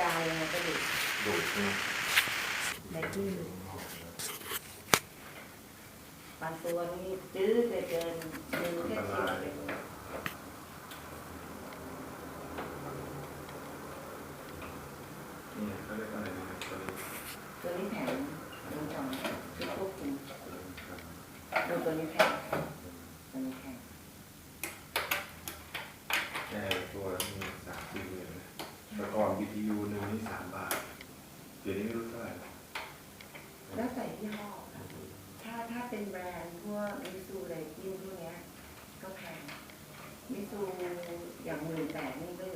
กายยังไงก็ดูดดูดใช่ไหมในที่บางตัวนี่จื้อเกินเกินมือแค่เฉียวไปหมดนี่เขาเรียกอะไรนะครับตัวนี้ตัวนี้แผงตัวนี้สองชุดควบคุมครับดูตัวนี้แผงตัวนี้แผง แค่ตัวนี้สามสี่หมื่นนะ แต่ก่อนวิทยุหนึ่งนี่สามบาทเดี๋ยวนี้ไม่รู้เท่าไหร่แล้วใส่ยี่ห้อถ้าถ้าเป็นแบรนด์พวกมิซูอะไรที่พวกเนี้ยก็แพงมิซูอย่างหมื่นแปดนี่ไม่